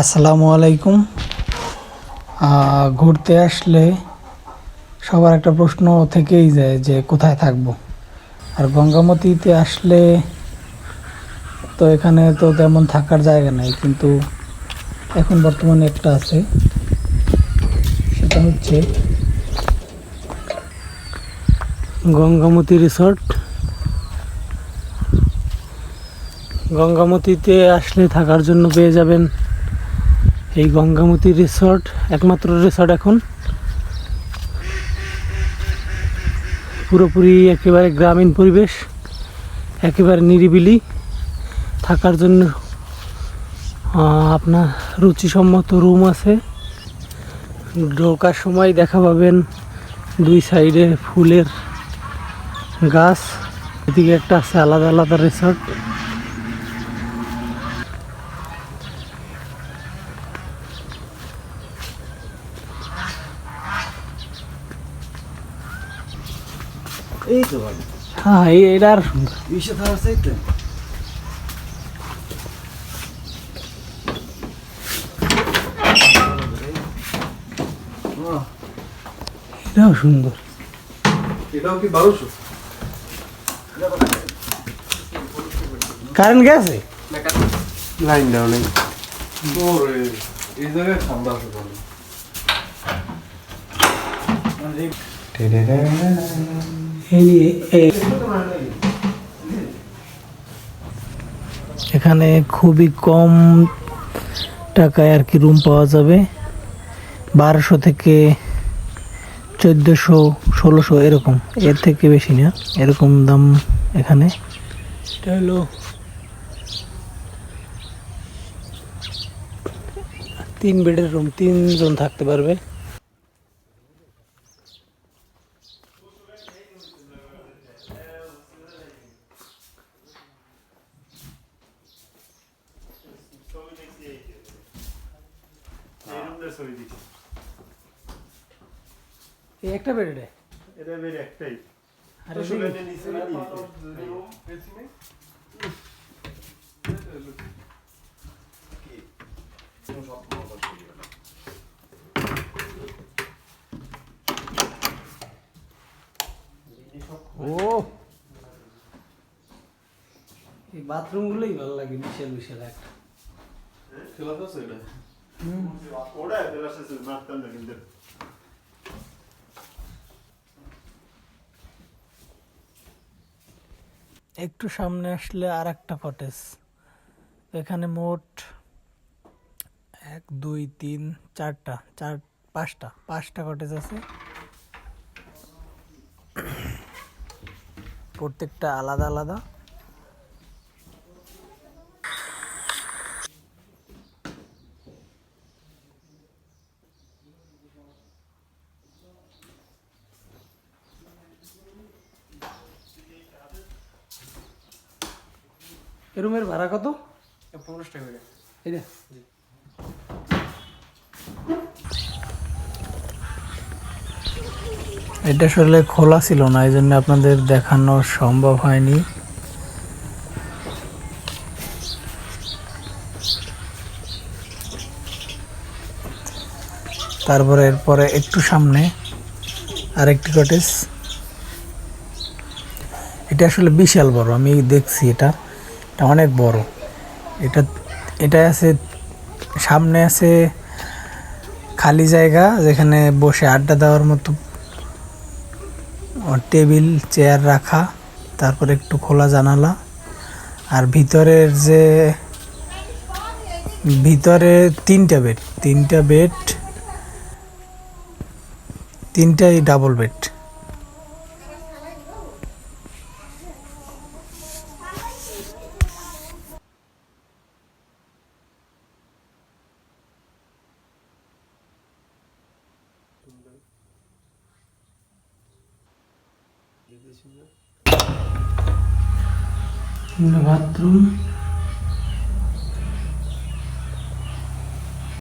আসসালামু আলাইকুম। ঘুরতে আসলে সবার একটা প্রশ্ন থেকেই যায় যে কোথায় থাকব। আর গঙ্গামতিতে আসলে তো এখানে তো তেমন থাকার জায়গা নাই, কিন্তু এখন বর্তমানে একটা আছে। সেটা হচ্ছে গঙ্গামতি রিসর্ট। গঙ্গামতিতে আসলে থাকার জন্য পেয়ে যাবেন এই গঙ্গামতি রিসর্ট, একমাত্র রিসর্ট এখন। পুরোপুরি একেবারে গ্রামীণ পরিবেশ, একেবারে নিরিবিলি। থাকার জন্য আপনার রুচিসম্মত রুম আছে। ঢোকার সময় দেখা পাবেন দুই সাইডে ফুলের গাছ, এদিকে একটা আছে আলাদা আলাদা রিসর্ট। এই তো ভাই হ্যাঁ এই- এটার সুন্দর। বিশে থাকার চাইতে এটাও সুন্দর। এটাও কি বারোশো? কারেন্ট গেছে? লাইন দেওয়া নেই ওরে এই জায়গায় ঠান্ডা আছে বলে। এখানে খুবই কম টাকায় আর কি রুম পাওয়া যাবে। বারোশো থেকে চোদ্দোশো, ষোলোশো এরকম। এর থেকে বেশি না, এরকম দাম এখানে। এটা তিন বেডের রুম তিনজন থাকতে পারবে। এই একটা বেডে এটা বের একটাই। আর এদিকে- সুগারের নিচে। ও। এই বাথরুম গুলোই ভালো লাগে বিশাল বিশাল একটা। খেলা তো আছে মারতাম না একটু সামনে আসলে আর একটা কটেজ এখানে মোট এক, দুই, তিন, চারটা, চার, পাঁচটা পাঁচটা কটেজ আছে। প্রত্যেকটা আলাদা আলাদা। রুমের ভাড়া কত? পনেরোশ টাকা এটা এটা আসলে খোলা ছিল না এই জন্য আপনাদের দেখানো সম্ভব হয়নি। তারপরে এরপরে একটু সামনে আরেকটি কটেজ এটা আসলে বিশাল বড় আমি দেখছি এটা। এটা অনেক বড়। এটা এটা আছে, সামনে আছে খালি জায়গা যেখানে বসে আড্ডা দেওয়ার মতো টেবিল, চেয়ার রাখা, তারপর একটু খোলা জানালা। আর ভিতরের যে, ভিতরে তিনটা বেড তিনটা বেড, তিনটাই ডাবল বেড বাথরুম